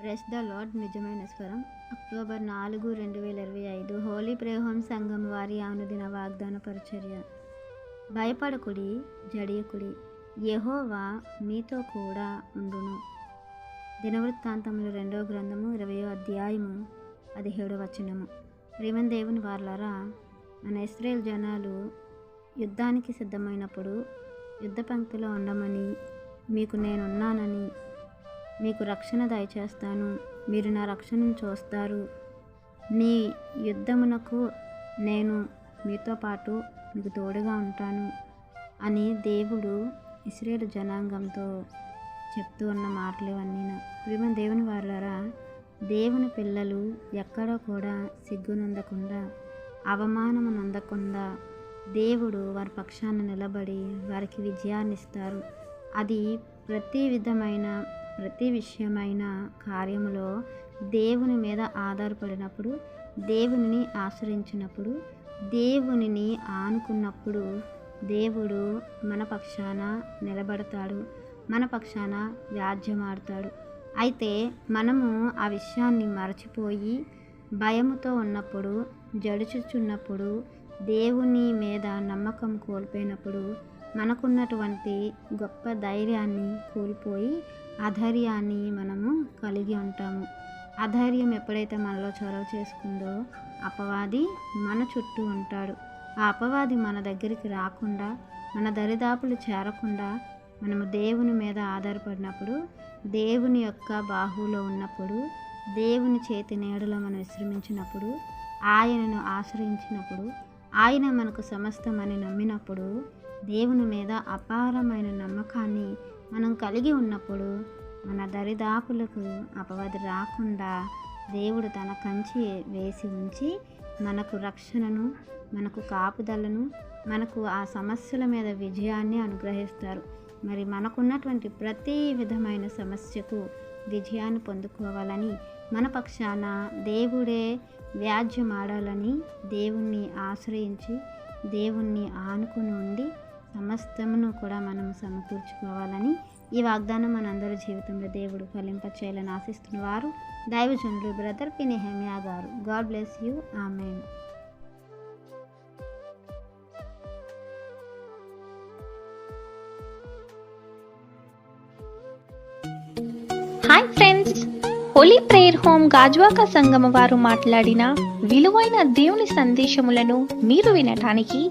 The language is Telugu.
ప్రెస్ ద లార్డ్ నిజమైన స్వరం. అక్టోబర్ నాలుగు రెండు వేల ఇరవై ఐదు. హోలీ ప్రేహం సంఘం వారి అనుదిన వాగ్దాన పరిచర్య. భయపడకుడి జడియకుడి. యెహోవా మీతో కూడా ఉండును. దినవృత్తాంతములు రెండవ గ్రంథము ఇరవయో అధ్యాయము పదిహేడో వచనము. ప్రేమన్ దేవుని వార్లారా మన ఇస్రాయేల్ జనాలు యుద్ధానికి సిద్ధమైనప్పుడు యుద్ధ పంక్తిలో ఉండమని మీకు నేనున్నానని మీకు రక్షణ దయచేస్తాను. మీరు నా రక్షణను చూస్తారు. మీ యుద్ధమునకు నేను మీతో పాటు మీకు తోడుగా ఉంటాను అని దేవుడు ఇస్రేల్ జనాంగంతో చెప్తూ ఉన్న మాటలు ఇవన్నీ. ప్రియమ దేవుని వారులారా దేవుని పిల్లలు ఎక్కడో కూడా సిగ్గునందకుండా అవమానము నందకుండా దేవుడు వారి పక్షాన నిలబడి వారికి విజయాన్ని ఇస్తారు. అది ప్రతి విధమైన ప్రతి విషయమైన కార్యములో దేవుని మీద ఆధారపడినప్పుడు దేవునిని ఆశ్రయించినప్పుడు దేవునిని ఆనుకున్నప్పుడు దేవుడు మన పక్షాన నిలబడతాడు మన పక్షాన వ్యాజ్యమాడతాడు. అయితే మనము ఆ విషయాన్ని మరచిపోయి భయముతో ఉన్నప్పుడు జడుచుచున్నప్పుడు దేవుని మీద నమ్మకం కోల్పోయినప్పుడు మనకున్నటువంటి గొప్ప ధైర్యాన్ని కోల్పోయి అధైర్యాన్ని మనము కలిగి ఉంటాము. అధైర్యం ఎప్పుడైతే మనలో చొరవ చేసుకుందో అపవాది మన చుట్టూ ఉంటాడు. ఆ అపవాది మన దగ్గరికి రాకుండా మన దరిదాపులు చేరకుండా మనము దేవుని మీద ఆధారపడినప్పుడు దేవుని యొక్క బాహువులో ఉన్నప్పుడు దేవుని చేతి నీడలో మనం విశ్రమించినప్పుడు ఆయనను ఆశ్రయించినప్పుడు ఆయన మనకు సమస్తమని నమ్మినప్పుడు దేవుని మీద అపారమైన నమ్మకాన్ని మనం కలిగి ఉన్నప్పుడు మన దరిదాపులకు అపవాది రాకుండా దేవుడు తన కంచి వేసి ఉంచి మనకు రక్షణను మనకు కాపుదలను మనకు ఆ సమస్యల మీద విజయాన్ని అనుగ్రహిస్తారు. మరి మనకున్నటువంటి ప్రతి విధమైన సమస్యకు విజయాన్ని పొందుకోవాలని మన పక్షాన దేవుడే వ్యాజ్యం ఆడాలని దేవుణ్ణి ఆశ్రయించి దేవుణ్ణి ఆనుకుని ఉండి సమస్తమును కూడా మనం సమకూర్చుకోవాలని ఈ వాగ్దానం మనందరి జీవితంలో దేవుడు ఫలింపచేయాలని ఆశిస్తున్న వారు దైవజనులు బ్రదర్ పినిహెమియా గారు. God bless you. Amen. Hi friends. Holy Prayer Home Gajuwaka సంగమ వారు మాట్లాడిన విలువైన దేవుని సందేశములను మీరు వినటానికి